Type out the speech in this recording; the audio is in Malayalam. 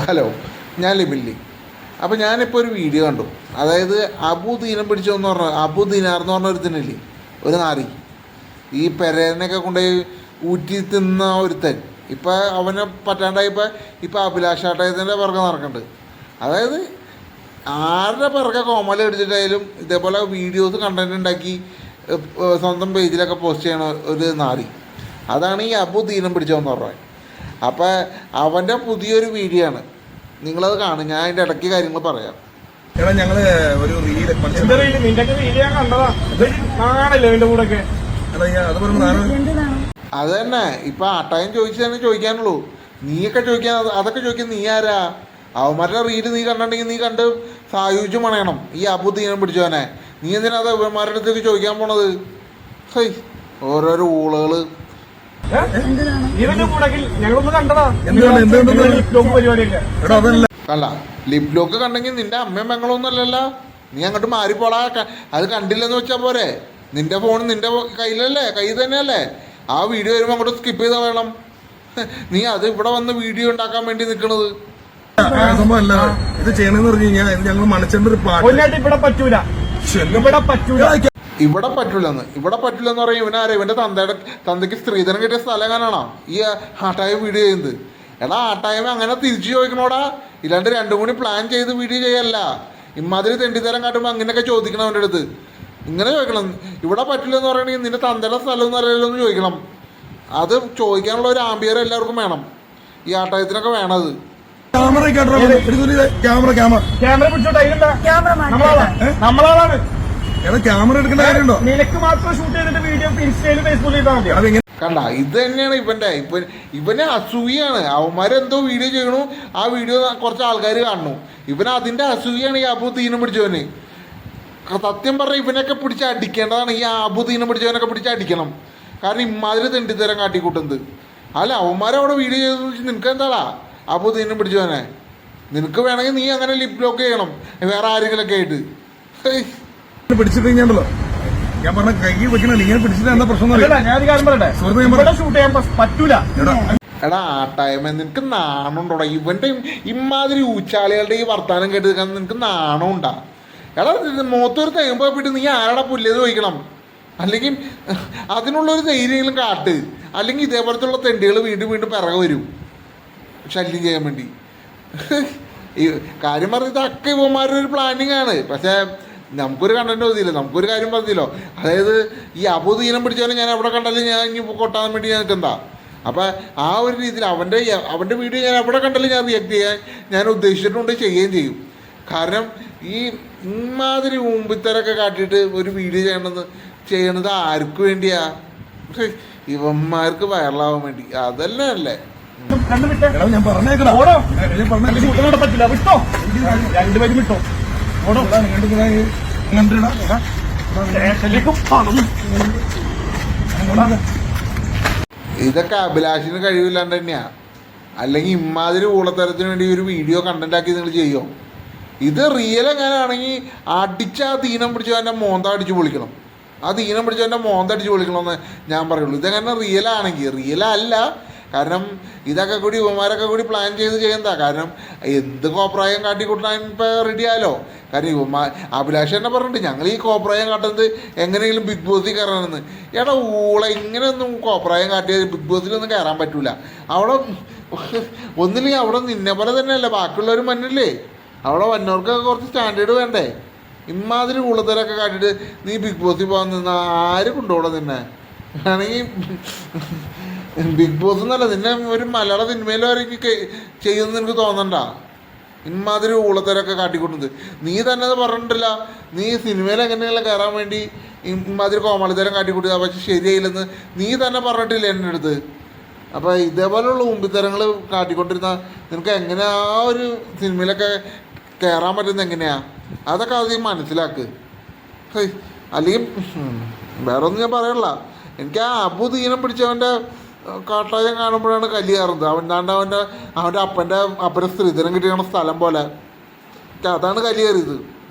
ഹലോ ഞാൻ ലിബില്ലി അപ്പോൾ ഞാനിപ്പോൾ ഒരു വീഡിയോ കണ്ടു. അതായത് അബു ദീനം പിടിച്ചോന്ന് പറഞ്ഞ അബു ദീനാർ എന്ന് പറഞ്ഞ ഒരുത്തനില്ലേ? ഒരു നാറി. ഈ പെരേനൊക്കെ കൊണ്ടുപോയി ഊറ്റി തിന്ന ഒരുത്തൻ. ഇപ്പം അവനെ പറ്റാണ്ടായപ്പോൾ ഇപ്പം അഭിലാഷാട്ടയത്തിന്റെ പിറകെ നടക്കുന്നുണ്ട് അതായത് ആരുടെ പിറകെ കോമല അടിച്ചിട്ടായാലും ഇതേപോലെ വീഡിയോസ് കണ്ടന്റ് ഉണ്ടാക്കി സ്വന്തം പേജിലൊക്കെ പോസ്റ്റ് ചെയ്യണ ഒരു നാറി. അതാണ് ഈ അബു ദീനം പിടിച്ചോന്ന് പറഞ്ഞത്. അപ്പോൾ അവന്റെ പുതിയൊരു വീഡിയോ ആണ്. നിങ്ങളത് കാണും. ഞാൻ അതിന്റെ ഇടയ്ക്ക് കാര്യങ്ങൾ പറയാം. എടാ ഞങ്ങൾ ഒരു റീൽ അത് തന്നെ. ഇപ്പൊ അട്ടയം ചോദിച്ചു തന്നെ ചോദിക്കാനുള്ളൂ. നീയൊക്കെ ചോദിക്കാൻ അതൊക്കെ ചോദിക്കാൻ നീ ആരാ? അവന്മാരുടെ റീൽ നീ കണ്ടിട്ടുണ്ടെങ്കിൽ നീ കണ്ട് സായുജ്യം പണയണം ഈ അബുദ്ധീനം പിടിച്ചവനെ. നീ എന്തിനാ അത് അവന്മാരുടെ അടുത്തേക്ക് ചോദിക്കാൻ പോണത്? ഹൈ ഓരോരോ ഊളകൾ. കണ്ട ലിപ് ലോക്ക് കണ്ടെങ്കിൽ നിന്റെ അമ്മയും പെങ്ങളൊന്നും അല്ലല്ലോ. നീ അങ്ങോട്ട് മാറിപ്പോളാ അത് കണ്ടില്ലെന്ന് വെച്ചാ പോരെ. നിന്റെ ഫോൺ നിന്റെ കയ്യിലല്ലേ? കയ്യിൽ തന്നെയല്ലേ? ആ വീഡിയോ വരുമ്പോൾ അങ്ങോട്ട് സ്കിപ്പ് ചെയ്താൽ വേണം. നീ അത് ഇവിടെ വന്ന് വീഡിയോ ഉണ്ടാക്കാൻ വേണ്ടി നിൽക്കണത് ആ ഇത് ചെയ്യണമെന്ന് പറഞ്ഞു കഴിഞ്ഞാൽ ഇത് ഞങ്ങൾ മണച്ചേണ്ട ഒരു പാട്ട്. കൊല്ലായിട്ട് ഇവിടെ പറ്റൂല. ഇവിടെ പറ്റൂല. ഇവിടെ പറ്റില്ലെന്ന് ഇവിടെ പറ്റില്ലെന്ന് പറയും ഇവനാരെ ഇവന്റെ തന്തയുടെ തന്തയ്ക്ക് സ്ത്രീധനം കിട്ടിയ സ്ഥലം എങ്ങനെയാണോ ഈ ആട്ടായ വീഡിയോ ചെയ്യുന്നത്. എടാ ആട്ടായ്മ അങ്ങനെ തിരിച്ചു ചോദിക്കണോടാ? ഇല്ലാണ്ട് രണ്ടും കൂടി പ്ലാൻ ചെയ്ത് വീഡിയോ ചെയ്യല്ല. ഇമാതിരി തെണ്ടിത്തരം കാട്ടുമ്പോൾ അങ്ങനെയൊക്കെ ചോദിക്കണം അവന്റെ അടുത്ത്. ഇങ്ങനെ ചോദിക്കണം. ഇവിടെ പറ്റില്ലെന്ന് പറയണെങ്കിൽ നിന്റെ തന്തയുടെ സ്ഥലം ഒന്നും അറിയില്ല എന്ന് ചോദിക്കണം. അത് ചോദിക്കാനുള്ള ഒരു ആംബിയർ എല്ലാവർക്കും വേണം. ഈ ആട്ടായത്തിനൊക്കെ വേണത് ക്യാമറ ക്യാമറ ക്യാമറ ക്യാമറ പിടിച്ചോട്ടെ ക്യാമറ നമ്മളാണ് നമ്മളാളാണ്. എടാ ക്യാമറ എടുക്കേണ്ട കാര്യമുണ്ടോ? നിനക്ക് മാത്രം ഷൂട്ട് ചെയ്തിട്ട് വീഡിയോ ഇൻസ്റ്റയിലും ഫേസ്ബുക്കിൽ ഇട്ടാൽ മതി കണ്ട ഇത് തന്നെയാണ് ഇവന്റെ ഇവൻ ഇവന് അസൂയാണ്. അവന്മാരെന്തോ വീഡിയോ ചെയ്യണു. ആ വീഡിയോ കുറച്ച് ആൾക്കാർ കാണണു. ഇവൻ അതിന്റെ അസൂയാണ് ഈ അബു തീനം പിടിച്ചവന് സത്യം പറഞ്ഞ ഇവനൊക്കെ പിടിച്ച് അടിക്കേണ്ടതാണ്. ഈ അബു തീനം പിടിച്ചവനൊക്കെ പിടിച്ച് അടിക്കണം. കാരണം ഇമാതിരി തെണ്ടിത്തരം കാട്ടിക്കൂട്ടുന്നത്. അല്ല അവന്മാരവിടെ വീഡിയോ ചെയ്തെന്ന് വെച്ചാൽ നിനക്ക് എന്താടാ അബു തീനം പിടിച്ചവനെ? നിനക്ക് വേണമെങ്കിൽ നീ അങ്ങനെ ലിപ് ലോക്ക് ചെയ്യണം. വേറെ ആരെങ്കിലൊക്കെ ആയിട്ട്. ഹേയ്. പിടിച്ചിട്ട് കഴിഞ്ഞാണ്ടല്ലോ ഞാൻ പറഞ്ഞ കൈ വെക്കണ ഇങ്ങനെ പിടിച്ചിട്ട് എന്താ പ്രശ്നം ഷൂട്ട് ചെയ്യാൻ പറ്റൂല. എടാ. എടാ ടൈമിൽ നിനക്ക് നാണമുണ്ടോടാ ഇവന്റെ ഇമാതിരി ഊച്ചാളികളുടെ ഈ വർത്താനം കേട്ട് നിൽക്കാൻ നിനക്ക് നാണമുണ്ടാ എടാ മുഖത്തൊരു തേമ്പ് പോയിട്ട് നീ ആരുടെ പുല്ലേത് ചോദിക്കണം. അല്ലെങ്കിൽ അതിനുള്ളൊരു ധൈര്യമെങ്കിലും കാട്ട്. അല്ലെങ്കിൽ ഇതേപോലത്തുള്ള തെണ്ടികൾ വീണ്ടും വീണ്ടും പിറകെ വരും. ശല്യം ചെയ്യാൻ വേണ്ടി. ഈ കാര്യം പറഞ്ഞത് ഇതൊക്കെ ഇവന്മാരുടെ ഒരു പ്ലാനിങ് ആണ്. പക്ഷേ നമുക്കൊരു കണ്ടന്റ് മതിയില്ല നമുക്കൊരു കാര്യം പതിയില്ലോ അതായത് ഈ അബുദീനം പിടിച്ചാലും ഞാൻ എവിടെ കണ്ടാലും ഞാൻ ഇനി കൊട്ടാൻ വേണ്ടി ഞാൻ എന്താ? അപ്പം ആ ഒരു രീതിയിൽ അവന്റെ അവന്റെ വീഡിയോ ഞാൻ എവിടെ കണ്ടാലും ഞാൻ റിയാക്ട് ചെയ്യാൻ ഞാൻ ഉദ്ദേശിച്ചിട്ടുണ്ട് ചെയ്യുകയും ചെയ്യും. കാരണം ഈ ഇമാതിരി മുമ്പിത്തരൊക്കെ കാട്ടിയിട്ട് ഒരു വീഡിയോ ചെയ്യണത് ചെയ്യണത് ആർക്ക് വേണ്ടിയാ? ഇവന്മാർക്ക് വൈറലാവാൻ വേണ്ടി. അതല്ലേ അല്ലേ ഞാൻ പറഞ്ഞേക്കണം രണ്ടുപേരും വിട്ടോ? ഇതൊക്കെ അഭിലാഷിന് കഴിവില്ലാണ്ട് തന്നെയാ. അല്ലെങ്കിൽ ഇമാതിരി ഊളത്തരത്തിന് വേണ്ടി ഒരു വീഡിയോ കണ്ടന്റ് ആക്കി നിങ്ങൾ ചെയ്യോ? ഇത് റിയൽ എങ്ങനെയാണെങ്കിൽ അടിച്ച ആ ദീനം പിടിച്ചവന്റെ മോന്ത അടിച്ച് പൊളിക്കണം. ആ ദീനം പിടിച്ചവന്റെ മോന്ത അടിച്ച് പൊളിക്കണമെന്ന് ഞാൻ പറയുള്ളൂ. ഇതെങ്ങനെ റിയൽ ആണെങ്കിൽ റിയൽ അല്ല. കാരണം ഇതൊക്കെ കൂടി ഇവന്മാരൊക്കെ കൂടി പ്ലാൻ ചെയ്ത് ചെയ്യുന്നതാ. കാരണം എന്ത് കോപ്രായം കാട്ടിക്കൂട്ടാൻ ഇപ്പോൾ റെഡി ആയാലോ? കാരണം ഇവന്മാർ അഭിലാഷ് തന്നെ പറഞ്ഞിട്ട് ഞങ്ങൾ ഈ കോപ്രായം കാട്ടുന്നത് എങ്ങനെയെങ്കിലും ബിഗ് ബോസിൽ കയറണമെന്ന് എടാ ഊള ഇങ്ങനെയൊന്നും കോപ്രായം കാട്ടിയത് ബിഗ് ബോസിലൊന്നും കയറാൻ പറ്റൂല. അവിടെ ഒന്നില്ലെങ്കിൽ അവിടെ നിന്നെ പോലെ തന്നെയല്ലേ ബാക്കിയുള്ളവർ മഞ്ഞല്ലേ അവിടെ വന്നവർക്കൊക്കെ കുറച്ച് സ്റ്റാൻഡേർഡ് വേണ്ടേ? ഇമാതിരി ഉള്ളതരൊക്കെ കാട്ടിയിട്ട് നീ ബിഗ് ബോസിൽ പോകാൻ നിന്ന ആര് കൊണ്ടുപോകണം നിന്നെ? വേണമെങ്കിൽ ബിഗ് ബോസ് എന്നല്ല നിന്നെ ഒരു മലയാള സിനിമയിലോ വരെ ചെയ്യുമെന്ന് എനിക്ക് തോന്നണ്ട. ഇമാതിരി ഊളത്തരൊക്കെ കാട്ടിക്കൊണ്ടത് നീ തന്നെ അത് പറഞ്ഞിട്ടില്ല. നീ സിനിമയിൽ എങ്ങനെയുള്ള കയറാൻ വേണ്ടി ഇമാതിരി കോമാളിത്തരം കാട്ടിക്കൊടുക്കുക പക്ഷെ ശരിയായില്ലെന്ന് നീ തന്നെ പറഞ്ഞിട്ടില്ല എന്റെ അടുത്ത്. അപ്പോൾ ഇതേപോലെയുള്ള ഉമ്പിത്തരങ്ങൾ കാട്ടിക്കൊണ്ടിരുന്ന നിനക്ക് എങ്ങനെ ആ ഒരു സിനിമയിലൊക്കെ കയറാൻ പറ്റുന്നത് എങ്ങനെയാ? അതൊക്കെ ആദ്യം മനസ്സിലാക്ക്. അല്ലെങ്കിൽ വേറൊന്നും ഞാൻ പറയണില്ല. എനിക്ക് ആ അബു ദീനം പിടിച്ചവന്റെ കാട്ടായം കാണുമ്പോഴാണ് കലി കയറുന്നത്. അവൻ ദാണ്ട് അവന്റെ അവന്റെ അപ്പന്റെ അപ്പന്റെ സ്ത്രീധനം കിട്ടിയ സ്ഥലം പോലെ. അതാണ് കലി കയറിയത്.